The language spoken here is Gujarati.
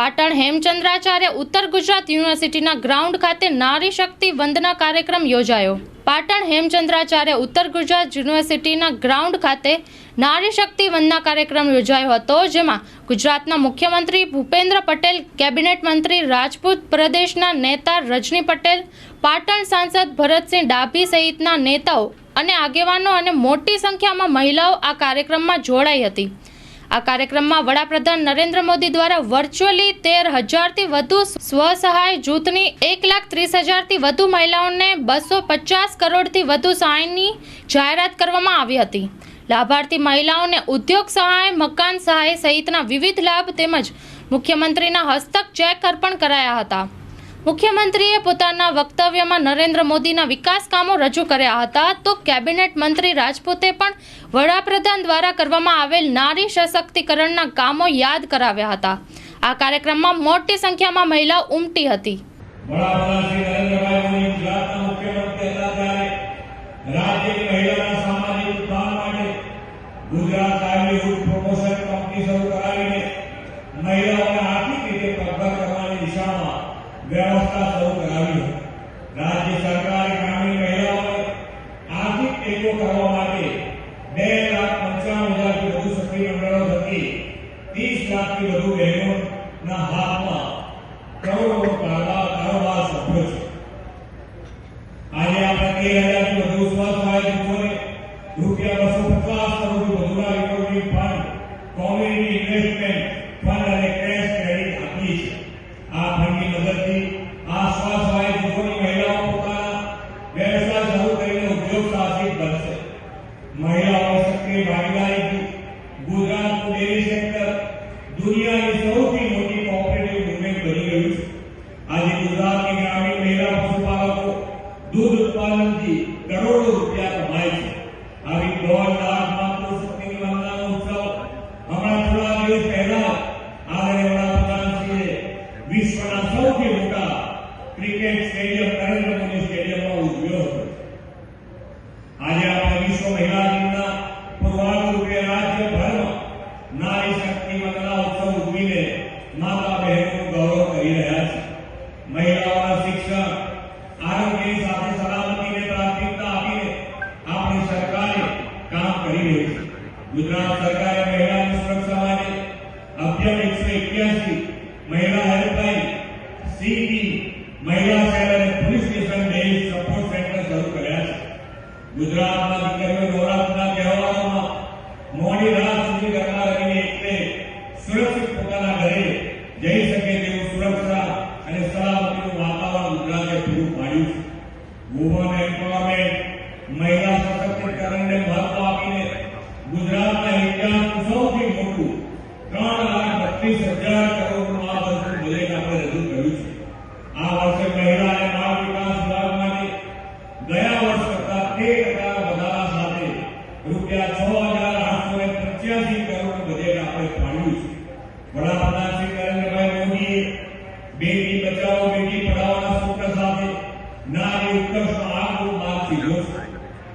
પાટણ હેમચંદ્રાચાર્ય ઉત્તર ગુજરાત યુનિવર્સિટીના ગ્રાઉન્ડ ખાતે નારી શક્તિ વંદના કાર્યક્રમ યોજાયો. પાટણ હેમચંદ્રાચાર્ય ઉત્તર ગુજરાત યુનિવર્સિટીના ગ્રાઉન્ડ ખાતે નારી શક્તિ વંદના કાર્યક્રમ યોજાયો હતો, જેમાં ગુજરાતના મુખ્યમંત્રી ભૂપેન્દ્ર પટેલ, કેબિનેટ મંત્રી રાજપૂત પ્રદેશના નેતા રજની પટેલ, પાટણ સાંસદ ભરતસિંહ ડાભી સહિતના નેતાઓ અને આગેવાનો અને મોટી સંખ્યામાં મહિલાઓ આ કાર્યક્રમમાં જોડાઈ હતી. આ કાર્યક્રમમાં વડાપ્રધાન નરેન્દ્ર મોદી દ્વારા વર્ચ્યુઅલી તેર હજારથી વધુ સ્વસહાય જૂથની એક લાખ ત્રીસ હજારથી વધુ મહિલાઓને બસો પચાસ કરોડથી વધુ સહાયની જાહેરાત કરવામાં આવી હતી. લાભાર્થી મહિલાઓને ઉદ્યોગ સહાય, મકાન સહાય સહિતના વિવિધ લાભ તેમજ મુખ્યમંત્રીના હસ્તક ચેક અર્પણ કરાયા હતા. મુખ્યમંત્રીએ પોતાના વક્તવ્યમાં નરેન્દ્ર મોદીના વિકાસ કામો રજૂ કર્યા હતા તો કેબિનેટ મંત્રી રાજપૂતે પણ વડાપ્રધાન દ્વારા કરવામાં આવેલ નારી સશક્તિકરણના કામો યાદ કરાવ્યા હતા. આ કાર્યક્રમમાં મોટી સંખ્યામાં મહિલા ઉમટી હતી. મહિલાઓને આર્થિક રીતે પગભર કરવાની દિશામાં વ્યવસ્થા શરૂ કરાવી. રાજ્ય સરકારે ગ્રામીણ મહિલાઓને આર્થિક ટેકો કરવા માટે બે લાખ પંચાવન હજારથી વધુ સક્રિય મંડળો થકી ત્રીસ લાખથી વધુ બહેનોના હાથમાં કરોડો કારોબાર સભ્યો છે. આજે આપણે તેર હજારથી વધુ સ્વસહાય જૂથોને રૂપિયા બસો મદદથી આ સ્વસહાય જૂથોની મહિલાઓ પોતાના વ્યવસાય શરૂ કરીને ઉદ્યોગ સાહસિક બનશે મહિલાઓની સક્રિય ભાગીદારીથી ગુજરાતનું ડેરી સેક્ટર દુનિયાની સૌથી મોટી કોઓપરેટિવ મુવમેન્ટ બની ગયું છે આજે ગુજરાતની ગ્રામીણ મહિલા પશુપાલકો દૂધ ઉત્પાદનથી કરોડો રૂપિયા કમાય છે આવી દોઢ લાખ માતૃશક્તિની વંદનાનો ઉત્સવ હમણાં થોડા દિવસ પહેલા વિશ્વના સૌથી મોટા ક્રિકેટ સ્ટેડિયમ નરેન્દ્ર મોદી સ્ટેડિયમમાં ઉજવ્યો હતો આજે આપણે વિશ્વ મહિલા દિનના પૂર્વાંગ રૂપે રાજ્યભરમાં નારી શક્તિ વંદના ઉત્સવ ઉજવીને માતા બહેનોનું ગૌરવ કરી રહ્યા છે મહિલાઓના શિક્ષણ આરોગ્યની સાથે સલામતીને પ્રાથમિકતા આપીને આપણી સરકારે કામ કરી રહી છે ગુજરાત સરકારે મહિલાની સુરક્ષા માટે અભિયાન એકસો એક્યાસી મહિલા હેલ્પલાઇન સીડી મહિલા સેલ અને police station base support centre શરૂ કર્યા છે ગુજરાતમાં દીકરીઓ નવરાત્રિના તહેવારોમાં મોડી રાત સુધી ઘરમાં રહીને એટલે સુરક્ષિત પોતાના ઘરે જઈ શકે તેવું સુરક્ષા અને સલામતીનું વાતાવરણ ગુજરાતે પૂરું પાડ્યું છે વુમન એમ્પાવરમેન્ટ મહિલા સશક્તિકરણને મહત્વ આપીને ગુજરાતના ઇતિહાસનું સૌથી